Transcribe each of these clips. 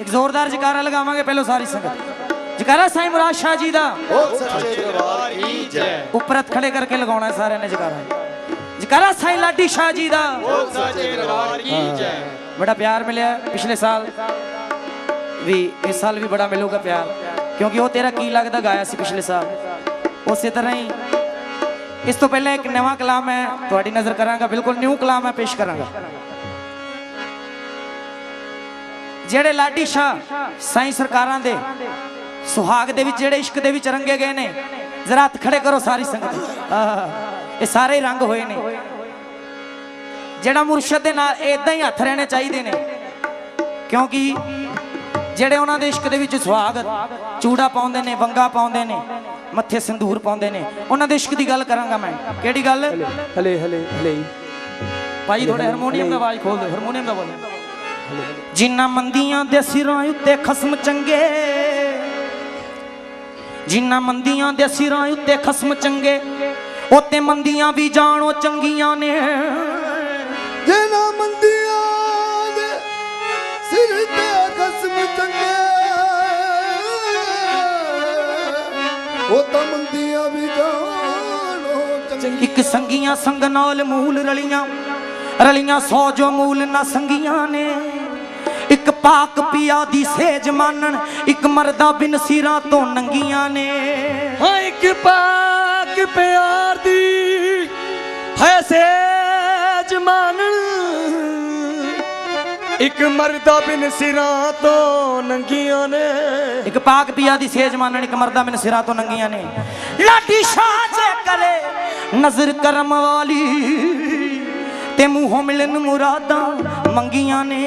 ਇੱਕ ਜ਼ੋਰਦਾਰ ਜਕਾਰਾ ਲਗਾਵਾਂਗੇ ਪਹਿਲਾਂ ਸਾਰੀ ਸੰਗਤ। ਜਕਾਰਾ ਸਾਈਂ ਮੁਰਾਦ ਸ਼ਾਹ ਜੀ ਦਾ। ਉਹ ਸੱਚੇ ਦਰਬਾਰ ਕੀ ਜੈ। ਉੱਪਰ ਹੱਥ ਖੜੇ ਕਰਕੇ ਲਗਾਉਣਾ ਹੈ ਸਾਰਿਆਂ ਨੇ ਜਕਾਰਾ। ਜਕਾਰਾ ਸਾਈਂ ਲਾਡੀ ਸ਼ਾਹ ਜੀ ਦਾ। ਉਹ ਸੱਚੇ ਦਰਬਾਰ ਕੀ ਜੈ। ਬੜਾ ਪਿਆਰ ਮਿਲਿਆ ਪਿਛਲੇ ਸਾਲ। ਵੀ ਇਸ ਸਾਲ ਵੀ ਬੜਾ ਮਿਲੂਗਾ ਪਿਆਰ। ਕਿਉਂਕਿ ਉਹ ਤੇਰਾ ਕੀ ਲੱਗਦਾ ਗਾਇਆ ਸੀ ਪਿਛਲੇ ਸਾਲ। ਉਸੇ ਤਰ੍ਹਾਂ ਹੀ ਇਸ ਤੋਂ ਪਹਿਲਾਂ ਇੱਕ ਨਵਾਂ ਕਲਾਮ ਮੈਂ ਤੁਹਾਡੀ ਨਜ਼ਰ ਕਰਾਂਗਾ ਬਿਲਕੁਲ ਨਿਊ ਕਲਾਮ ਮੈਂ ਪੇਸ਼ ਕਰਾਂਗਾ। ਜਿਹੜੇ ਲਾਡੀ ਸ਼ਾਹ ਸਾਈਂ ਸਰਕਾਰਾਂ ਦੇ ਸੁਹਾਗ ਦੇ ਵਿੱਚ ਜਿਹੜੇ ਇਸ਼ਕ ਦੇ ਵਿੱਚ ਰੰਗੇ ਗਏ ਨੇ ਜ਼ਰਾ ਹੱਥ ਖੜੇ ਕਰੋ ਸਾਰੀ ਸੰਗਤ। ਇਹ ਸਾਰੇ ਰੰਗ ਹੋਏ ਨੇ। ਜਿਹੜਾ ਮੁਰਸ਼ਦ ਦੇ ਨਾਲ ਇਦਾਂ ਹੀ ਹੱਥ ਰਹਿਣੇ ਚਾਹੀਦੇ ਨੇ ਕਿਉਂਕਿ ਜਿਹੜੇ ਉਹਨਾਂ ਦੇ ਇਸ਼ਕ ਦੇ ਵਿੱਚ ਸੁਹਾਗ ਚੂੜਾ ਪਾਉਂਦੇ ਨੇ ਵੰਗਾ ਪਾਉਂਦੇ ਨੇ ਮੱਥੇ ਸਿੰਦੂਰ ਪਾਉਂਦੇ ਨੇ ਉਹਨਾਂ ਦੇ ਇਸ਼ਕ ਦੀ ਗੱਲ ਕਰਾਂਗਾ ਮੈਂ। ਕਿਹੜੀ ਗੱਲ? ਹਲੇ ਹਲੇ ਹਲੇ ਭਾਈ ਥੋੜੇ ਹਾਰਮੋਨੀਅਮ ਦਾ ਆਵਾਜ਼ ਖੋਲ ਦਿਓ ਹਾਰਮੋਨੀਅਮ ਦਾ ਬੋਲੋ। ਜਿਨ੍ਹਾਂ ਮੰਦੀਆਂ ਦੇ ਸਿਰਾਂ ਉੱਤੇ ਖਸਮ ਚੰਗੇ ਜਿਨ੍ਹਾਂ ਮੰਦੀਆਂ ਦੇ ਸਿਰਾਂ ਉੱਤੇ ਖਸਮ ਚੰਗੇ ਉੱਤੇ ਮੰਦੀਆਂ ਵੀ ਜਾਣੋ ਚੰਗੀਆਂ ਨੇ। ਜਿਨਾ ਮੰਦੀਆਂ ਦੇ ਸਿਰ ਤੇ ਕਸਮ ਚੰਗੇ ਉਹ ਤਾਂ ਮੰਦੀਆਂ ਵੀ ਜਾਣੋ ਚੰਗੀ ਇੱਕ ਸੰਗੀਆਂ ਸੰਗ ਨਾਲ ਮੂਲ ਰਲੀਆਂ ਰਲੀਆਂ ਸੌ ਜੋ ਮੂਲ ਨਾ ਸੰਗੀਆਂ ਨੇ। ਪਾਕ ਪਿਆ ਦੀ ਸੇਜ ਮਾਨਣ ਇੱਕ ਮਰਦਾ ਬਿਨ ਸਿਰਾਂ ਤੋਂ ਨੰਗੀਆਂ ਨੇ। ਹਾਂ ਇੱਕ ਪਾਕ ਪਿਆਰ ਦੀ ਹੈ ਸੇਜ ਮਾਨਣ। ਇੱਕ ਮਰਦਾ ਬਿਨ ਸਿਰਾਂ ਤੋਂ ਨੰਗੀਆਂ ਨੇ। ਇੱਕ ਪਾਕ ਪਿਆ ਦੀ ਸੇਜ ਮਾਨਣ ਇੱਕ ਮਰਦਾ ਬਿਨ ਸਿਰਾਂ ਤੋਂ ਨੰਗੀਆਂ ਨੇ। ਲਾਡੀ ਸ਼ਾਹ ਜੇ ਕਰੇ ਨਜ਼ਰ ਕਰਮ ਵਾਲੀ ਤੇ ਮੂੰਹੋਂ ਮਿਲਨ ਮੁਰਾਦਾਂ ਮੰਗੀਆਂ ਨੇ।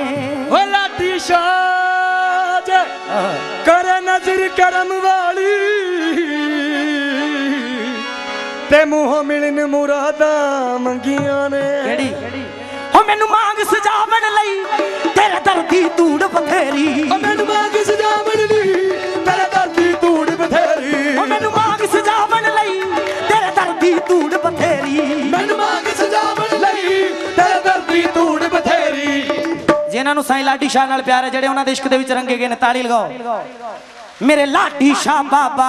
ਓ ਲਾਡੀ ਸ਼ਾਹ ਕਰ ਨਜ਼ਰ ਕਰਮ ਵਾਲੀ। ਤੇ ਮੂੰਹੋਂ ਮਿਲਨ ਮੁਰਾਦਾਂ ਮੰਗੀਆਂ ਨੇ। ਕਿਹੜੀ? ਹੋ ਮੈਨੂੰ ਮੰਗ ਸਜਾਵਣ ਲਈ ਤੇਰੇ ਦਰਦੀ ਧੂੜ ਬਥੇਰੀ। ਮੈਨੂੰ ਮੰਗ ਸਜਾਵਣ ਲਈ ਤੇਰੇ ਦਰਦੀ ਧੂੜ ਬਥੇਰੀ। ਓ ਮੈਨੂੰ ਮੰਗ ਸਜਾਵਣ ਲਈ ਤੇਰੇ ਦਰਦੀ ਧੂੜ ਬਥੇਰੀ। ਮੈਨੂੰ ਮੰਗ ਜਿਨ੍ਹਾਂ ਨੂੰ ਸਾਈਂ ਲਾਡੀ ਸ਼ਾਹ ਨਾਲ ਪਿਆਰ ਹੈ, ਜਿਹੜੇ ਉਹਨਾਂ ਦੇ ਇਸ਼ਕ ਦੇ ਵਿੱਚ ਰੰਗੇ ਗਏ ਨੇ ਤਾੜੀ ਲਗਾਓ। ਮੇਰੇ ਲਾਡੀ ਸ਼ਾਹ ਬਾਬਾ,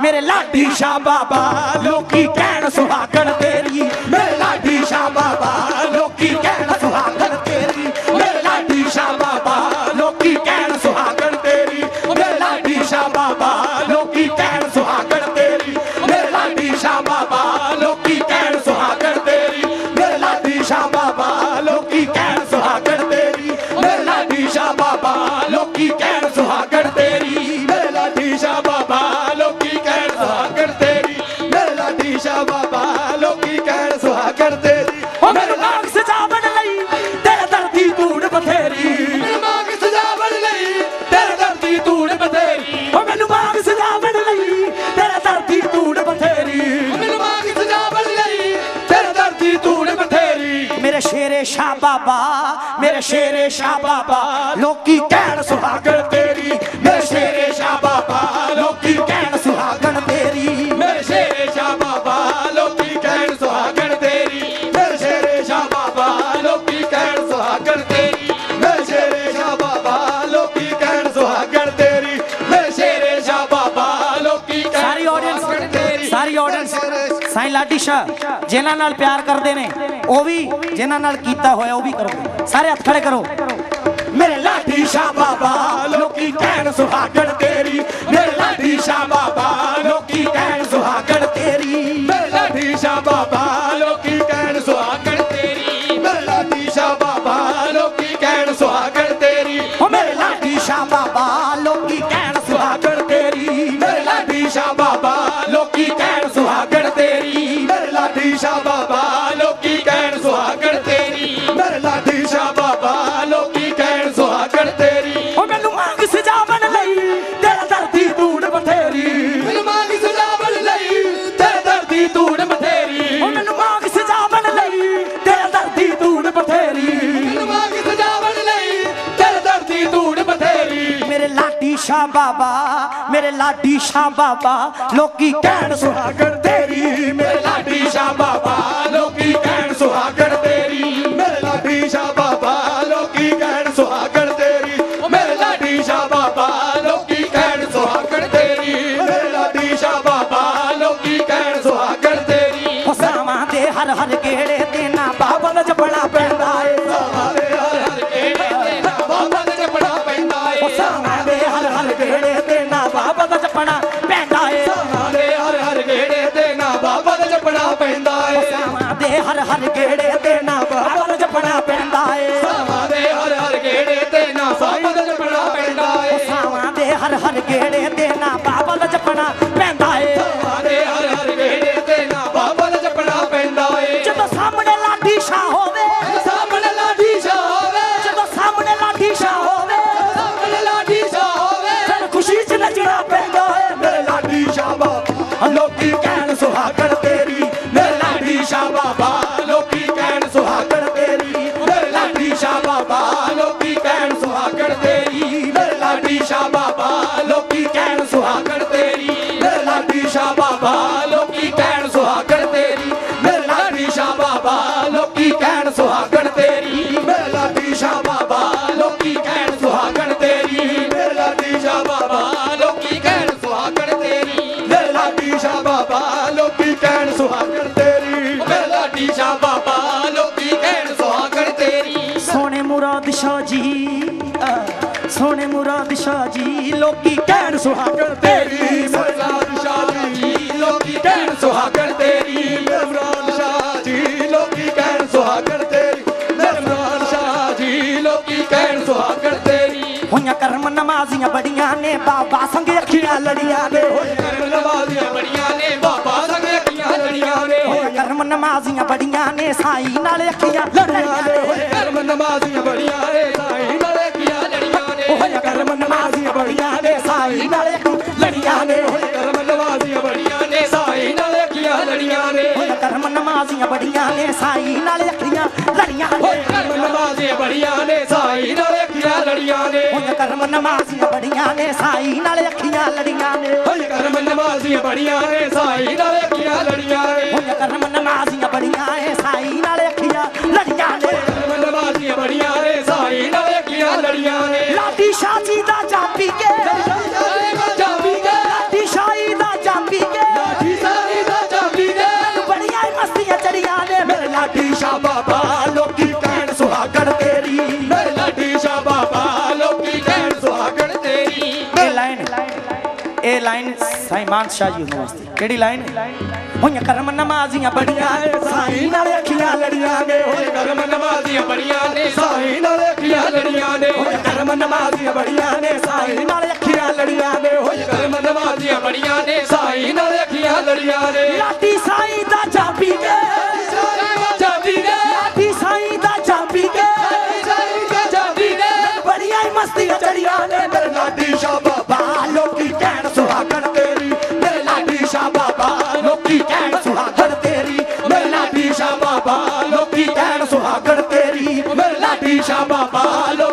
ਮੇਰੇ ਲਾਡੀ ਸ਼ਾਹ ਬਾਬਾ, ਲੋਕੀ ਕਹਿਣ ਸੁਹਾਗਣ ਤੇਰੀ। ਮੇਰੇ ਲਾਡੀ ਸ਼ਾਹ ਬਾਬਾ, ਲੋਕੀ ਸ਼ਾਹ ਬਾਬਾ ਮੇਰੇ ਸ਼ੇਰੇ ਸ਼ਾਹ ਬਾਬਾ ਲੋਕੀ ਕਹਿਣ ਸੁਹਾਗਣ ਤੇਰੀ ਆਡੀਅנס ਸ਼ਾਹ ਜਿਨ੍ਹਾਂ ਨਾਲ ਪਿਆਰ ਕਰਦੇ ਨੇ, ਉਹ ਵੀ ਜਿਨ੍ਹਾਂ ਨਾਲ ਕੀਤਾ ਹੋਇਆ, ਉਹ ਵੀ ਕਰੋ। ਸਾਰੇ ਹੱਥ ਖੜੇ ਕਰੋ। ਮੇਰੇ ਲਾਡੀ ਸ਼ਾਹ ਬਾਬਾ, ਲੋਕੀ ਕਹਿਣ ਸੁਹਾਗਣ ਤੇਰੀ। ਮੇਰੇ ਲਾਡੀ ਸ਼ਾਹ ਬਾਬਾ ਸ਼ਾ ਬਾਬਾ, ਮੇਰੇ ਲਾਡੀ ਸ਼ਾ ਬਾਬਾ, ਲੋਕੀ ਕਹਿਣ ਸੁਹਾਗਰ ਤੇਰੀ। ਮੇਰੇ ਲਾਡੀ ਸ਼ਾ ਬਾਬਾ, ਲੋਕੀ ਕਹਿਣ ਸੁਹਾਗਰ ਤੇਰੀ। ਮੇਰੇ ਲਾਡੀ ਸ਼ਾ ਬਾਬਾ, ਲੋਕੀ ਕਹਿਣ ਸੁਹਾਗਣ ਤੇਰੀ। ਮੇਰੇ ਲਾਡੀ ਸ਼ਾ ਬਾਬਾ, ਲੋਕੀ ਕਹਿਣ ਸੁਹਾਗਣ ਤੇਰੀ। ਮੇਰੇ ਲਾਡੀ ਸ਼ਾ ਬਾਬਾ, ਲੋਕੀ ਕਹਿਣ ਸੁਹਾਗਣ ਤੇਰੀ। ਫਸਾਵਾਂ ਦੇ ਹਰ ਹਰ ਕਿਹੜੇ ਤੇ ਨਾ ਬਾਬਲ ਜਪਣਾ ਹਰ ਗੇੜੇ ਤੇ ਨਾ ਬਾਬਲ ਜਪਣਾ ਪੈਂਦਾ ਏ। ਸਾਵਾਂ ਦੇ ਹਰ ਹਰ ਗੇੜੇ ਤੇ ਨਾ ਬਾਬਲ ਜਪਣਾ ਪੈਂਦਾ ਏ। ਸਾਵਾਂ ਦੇ ਹਰ ਹਰ ਗੇੜੇ ਤੇ ਨਾ ਬਾਬਲ ਜਪਣਾ ਪੈਂਦਾ ਏ। ਸਾਵਾਂ ਦੇ ਹਰ ਹਰ ਗੇੜੇ ਤੇ ਨਾ ਬਾਬਲ ਜਪਣਾ ਪੈਂਦਾ ਏ। ਜਦੋਂ ਸਾਹਮਣੇ ਲਾਠੀ ਸ਼ਾਹ ਹੋਵੇ ਜਦੋਂ ਸਾਹਮਣੇ ਲਾਠੀ ਸ਼ਾਹ ਹੋਵੇ ਜਦੋਂ ਸਾਹਮਣੇ ਲਾਠੀ ਸ਼ਾਹ ਹੋਵੇ ਜਦੋਂ ਸਾਹਮਣੇ ਲਾਠੀ ਸ਼ਾਹ ਹੋਵੇ ਫਿਰ ਖੁਸ਼ੀ 'ਚ ਨੱਚਣਾ ਪੈਂਦਾ ਏ। ਮੇਰੇ ਲਾਠੀ ਸ਼ਾਹ ਬਾਬਾ ਲੋਕੀ ਕਹਿਣ ਸੁਹਾਗਣ ਸ਼ਾਹ ਬਾਬਾ ਲੋਕੀ ਕਹਿਣ ਸੁਹਾਗਣ ਤੇਰੀ। ਮੇਰੇ ਲਾਡੀ ਸ਼ਾਹ ਬਾਬਾ ਲੋਕੀ ਕਹਿਣ ਸੁਹਾਗਣ ਤੇਰੀ। ਸੋਹਣੇ ਮੁਰਾਦ ਸ਼ਾਹ ਜੀ ਸੋਹਣੇ ਮੁਰਾਦ ਸ਼ਾਹ ਜੀ ਲੋਕੀ ਕਹਿਣ ਸੁਹਾਗਣ ਤੇਰੀ। ਮੇਰੇ ਲਾਡੀ ਸ਼ਾਹ ਜੀ ਲੋਕੀ ਕਹਿਣ ਸੁਹਾਗਣ ਤੇਰੀ। ਮੇਰੇ ਮਰਾਨ ਸ਼ਾਹ ਜੀ ਲੋਕੀ ਕਹਿਣ ਸੁਹਾਗਣ ਤੇਰੀ। ਮੇਰੇ ਮਰਾਨ ਸ਼ਾਹ ਜੀ ਲੋਕੀ ਕਹਿਣ ਸੁਹਾਗਣ ਤੇਰੀ। ਹੋਈਆਂ ਕਰਮ ਨਮਾਜ਼ੀਆਂ ਬੜੀਆਂ ਨੇ ਬਾਬਾ ਸੰਗ ਅੱਖੀਆਂ ਲੜੀਆਂ ਨੇ। ਕਰਮ ਨਮਾਜ਼ੀਆਂ ਬੜੀਆਂ ਨੇ ਸਾਈ ਨਾਲ ਅੱਖੀਆਂ ਲੜੀਆਂ ਨੇ। ਕਰਮ ਨਮਾਜ਼ੀਆਂ ਬੜੀਆਂ ਨੇ ਸਾਈਂ ਨਾਲੇ ਕੀਆਂ ਲੜੀਆਂ ਨੇ। ਹੋਈਆਂ ਕਰਮ ਨਮਾਜ਼ੀਆਂ ਬੜੀਆਂ ਨੇ ਸਾਈ ਨਾਲ ਅੱਖੀਆਂ ਲੜੀਆਂ ਨੇ। ਕਰਮ ਨਵਾਜ਼ੀਆਂ ਬੜੀਆਂ ਨੇ ਸਾਈਂ ਨਾਲੇ ਕੀਆਂ ਲੜੀਆਂ ਨੇ। ਹੋਈਆਂ ਕਰਮ ਨਮਾਜ਼ੀਆਂ ਬੜੀਆਂ ਨੇ ਸਾਈ ਨਾਲ ਕਰਮ ਨਮਾਜ਼ੀਆਂ ਬੜੀਆਂ ਨੇ ਸਾਈ ਨਾਲ ਅੱਖੀਆਂ ਲੜੀਆਂ ਨੇ। ਹੋਏ ਕਰਮ ਨਵਾਜ਼ੀਆਂ ਬੜੀਆਂ ਨੇ ਸਾਈਂ ਨਾਲੇ ਕੀਆਂ ਲੜੀਆਂ ਨੇ। ਹੋਈਆਂ ਕਰਮ ਨਮਾਜ਼ੀਆਂ ਬੜੀਆਂ ਨੇ ਸਾਈ ਨਾਲ ਅੱਖੀਆਂ ਲੜੀਆਂ ਨੇ। ਕਰਮ ਨਵਾਜ਼ੀਆਂ ਬੜੀਆਂ ਨੇ ਸਾਈਂ ਨਾਲੇ ਕੀਆਂ ਲੜੀਆਂ ਨੇ। ਲਾਡੀ ਸ਼ਾਹ ਜੀ ਦਾ ਜਾਪੀ ਕੇ। ਲਾਡੀ ਸ਼ਾਹੀ ਦਾ ਜਾਪੀ ਕੇ। ਲਾਠੀ ਸਾਰੀ ਦਾ ਚਾਬੀ ਕੇ। ਬੜੀਆਂ ਹੀ ਮਸਤੀਆਂ ਚੜੀਆਂ ਨੇ। ਮੇਰੇ ਲਾਡੀ ਸ਼ਾਹ ਬਾਬਾ ਇਹ ਲਾਈਨ? ਸਾਈਮਾਨ ਸ਼ਾਹ ਜੀ ਨੂੰ ਵਾਸਤੇ। ਕਿਹੜੀ ਲਾਈਨ? ਹੋਈਆਂ ਕਰਮ ਨਮਾਜ਼ੀਆਂ ਬੜੀਆਂ ਨੇ। ਨਾਲ ਅੱਖੀਆਂ ਲੜੀਆਂ ਨੇ। ਹੋਏ ਕਰਮ ਨਵਾਜ਼ੀਆਂ ਬੜੀਆਂ ਨੇ। ਸਾਈਂ ਨਾਲ ਅੱਖੀਆਂ ਲੜੀਆਂ ਨੇ। ਹੋਏ ਕਰਮ ਨਮਾਜ਼ੀਆਂ ਬੜੀਆਂ ਨੇ। ਸਾਈ ਨਾਲ ਮੇਰੇ ਲਾਡੀ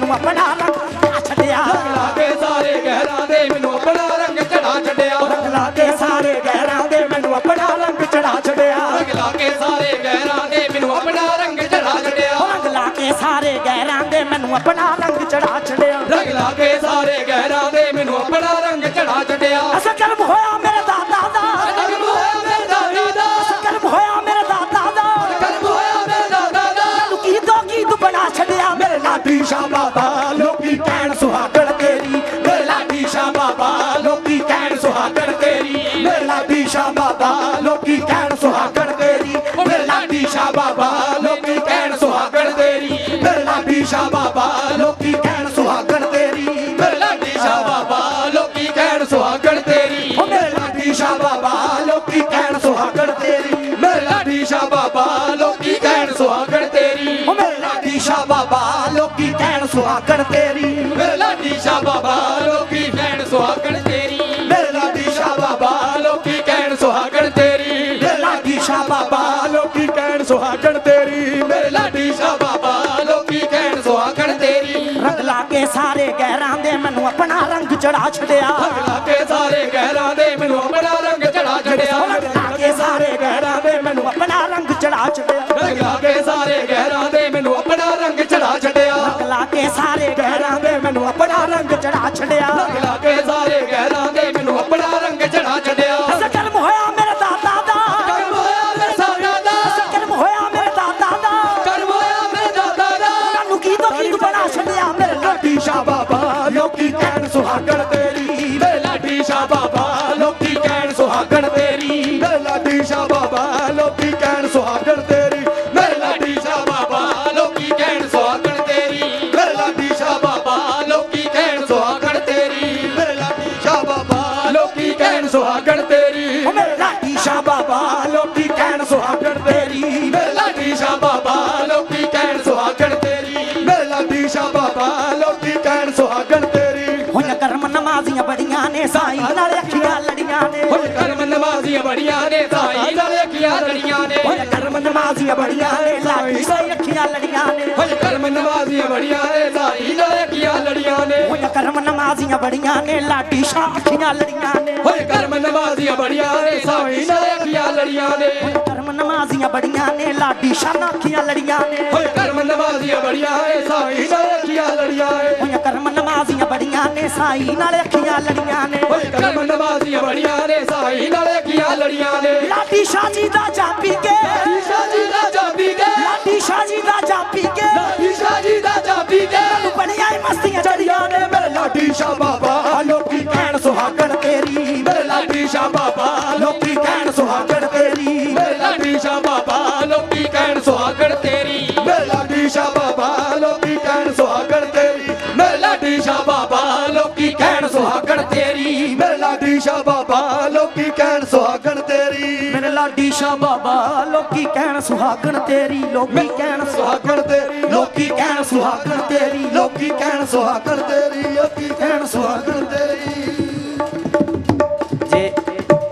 ਮੈਨੂੰ ਆਪਣਾ ਰੰਗ ਚੜਾ ਛੱਡਿਆ। ਲਾ ਕੇ ਸਾਰੇ ਗਹਿਰਾਂ ਦੇ ਮੈਨੂੰ ਆਪਣਾ ਰੰਗ ਚੜਾ ਛੜਿਆ ਰੰਗ ਲਾ ਕੇ ਸਾਰੇ ਗਹਿਰਾਂ ਦੇ ਮੈਨੂੰ ਆਪਣਾ ਰੰਗ ਚੜਾ ਛੱਡਿਆ। ਰੰਗ ਲਾ ਕੇ ਸਾਰੇ ਗਹਿਰਾਂ ਦੇ ਮੈਨੂੰ ਆਪਣਾ ਰੰਗ ਚੜਾ ਛੜਿਆ ਉਹ ਰੰਗ ਲਾ ਕੇ ਸਾਰੇ ਗਹਿਰਾਂ ਦੇ ਮੈਨੂੰ ਆਪਣਾ ਮੇਰੇ ਬਾਬਾ ਲੋਕੀ ਕਹਿਣ ਸੁਹਾਗਣ ਤੇਰੀ ਮੇਰੇ ਲਾਡੀ ਸ਼ਾਹ ਬਾਬਾ ਲੋਕੀ ਕਹਿਣ ਸੁਹਾਗਣ ਤੇਰੀ ਮੇਰੇ ਲਾਡੀ ਸ਼ਾਹ ਬਾਬਾ ਲੋਕੀ ਕਹਿਣ ਸੁਹਾਗਣ ਤੇਰੀ ਮੇਰੇ ਲਾਡੀ ਸ਼ਾਹ ਬਾਬਾ ਲੋਕੀ ਕਹਿਣ ਸੁਹਾਗਣ ਤੇਰੀ ਮੇਰੇ ਲਾਡੀ ਸ਼ਾਹ ਬਾਬਾ ਲੋਕੀ ਸੁਹਾਗਣ ਤੇਰੀ। ਮੇਰੇ ਲਾਡੀ ਸ਼ਾਹ ਬਾਬਾ ਲੋਕੀ ਕਹਿਣ ਸੁਹਾਗਣ ਤੇਰੀ। ਮੇਰੇ ਲਾਡੀ ਸ਼ਾਹ ਬਾਬਾ ਲੋਕੀ ਕਹਿਣ ਸੁਹਾਗਣ ਤੇਰੀ। ਮੇਰੇ ਲਾਡੀ ਸ਼ਾਹ ਬਾਬਾ ਲੋਕੀ ਕਹਿਣ ਸੁਹਾਗਣ ਤੇਰੀ। ਮੇਰੇ ਲਾਡੀ ਸ਼ਾਹ ਬਾਬਾ ਲੋਕੀ ਕਹਿਣ ਸੁਹਾਗਣ ਤੇਰੀ। ਰੰਗ ਲਾ ਕੇ ਸਾਰੇ ਗਹਿਰਾਂ ਦੇ ਮੈਨੂੰ ਆਪਣਾ ਰੰਗ ਚੜਾ ਛੱਡਿਆ। ਰੰਗ ਲਾ ਕੇ ਸਾਰੇ ਗਹਿਰਾਂ ਦੇ ਮੈਨੂੰ ਆਪਣਾ ਸੁਹਾਗਣ ਤੇਰੀ ਨਮਾਜ਼ੀਆਂ ਬੜੀਆਂ ਨੇ ਸਾਈ ਨਾਲ ਅੱਖੀਆਂ ਲੜੀਆਂ ਨੇ। ਹੋਈਆਂ ਕਰਮ ਨਮਾਜ਼ੀਆਂ ਬੜੀਆਂ ਨੇ ਲਾਡੀ ਸਾਈ ਅੱਖੀਆਂ ਲੜੀਆਂ ਨੇ। ਹੋਏ ਕਰਮ ਨਮਾਜ਼ੀਆਂ ਬੜੀਆਂ ਨੇ ਸਾਈ ਨਾਲ ਅੱਖੀਆਂ ਲੜੀਆਂ ਨੇ। ਹੋਈਆਂ ਕਰਮ ਨਮਾਜ਼ੀਆਂ ਬੜੀਆਂ ਨੇ ਲਾਡੀ ਸ਼ਾਹ ਅੱਖੀਆਂ ਲੜੀਆਂ ਨੇ। ਹੋਏ ਕਰਮ ਨਮਾਜ਼ੀਆਂ ਬੜੀਆਂ ਨੇ ਸਾਈ ਨਾਲ ਅੱਖੀਆਂ ਲੜੀਆਂ ਨੇ। ਕਰਮ ਨਮਾਜ਼ੀਆਂ ਬੜੀਆਂ ਨੇ ਲਾਡੀ ਨਾਲ ਅੱਖੀਆਂ ਲੜੀਆਂ ਨੇ। ਹੋਏ ਕਰਮ ਨਮਾਜ਼ੀਆਂ ਬੜੀਆਂ ਨੇ ਸਾਈ ਨਾਲ ਅੱਖੀਆਂ ਲੜੀਆਂ ਨੇ। ਹੋਈਆਂ ਕਰਮ ਨਮਾਜ਼ੀਆਂ ਬੜੀਆਂ ਨੇ ਸਾਈ ਨਾਲ ਅੱਖੀਆਂ ਲੜੀਆਂ ਨੇ। ਹੋਏ ਕਰਮ ਨਮਾਜ਼ੀਆਂ ਬੜੀਆਂ ਨੇ ਸਾਈ ਨਾਲ ਅੱਖੀਆਂ ਲੜੀਆਂ ਨੇ। ਲਾਡੀ ਸ਼ਾਹ ਜੀ ਦਾ ਜਾਪੀ ਕੇ। ਈਸ਼ਾ ਜੀ ਦਾ ਜਾਪੀ ਕੇ। ਲਾਡੀ ਸ਼ਾਹ ਜੀ ਦਾ ਜਾਪੀ ਕੇ। ਈਸ਼ਾ ਜੀ ਦਾ ਜਾਪੀ ਕੇ। ਬੜੀਆਂ ਹੀ ਮਸਤੀਆਂ ਚੜੀਆਂ ਨੇ। ਮੇਰੇ ਲਾਡੀ ਸ਼ਾ ਬਾਬਾ ਲੋਕੀ ਕਹਿਣ ਸੁਹਾਗਣ ਤੇਰੀ। ਮੇਰੇ ਲਾਡੀ ਸ਼ਾ ਬਾਬਾ ਲੋਕੀ ਲੋਕੀ ਕਹਿਣ ਸੁਹਾਗਣ ਤੇਰੀ। ਮੇਰੇ ਲਾਡੀ ਸ਼ਾਹ ਬਾਬਾ ਲੋਕੀ ਕਹਿਣ ਸੁਹਾਗਣ ਤੇਰੀ ਲੋਕੀ ਕਹਿਣ ਸੁਹਾਗਣ ਤੇਰੀ ਲੋਕੀ ਕਹਿਣ ਸੁਹਾਗਣ ਤੇਰੀ ਲੋਕੀ ਕਹਿਣ ਸੁਹਾਗਣ ਤੇਰੀ ਲੋਕੀ ਕਹਿਣ ਸੁਹਾਗਣ ਤੇਰੀ।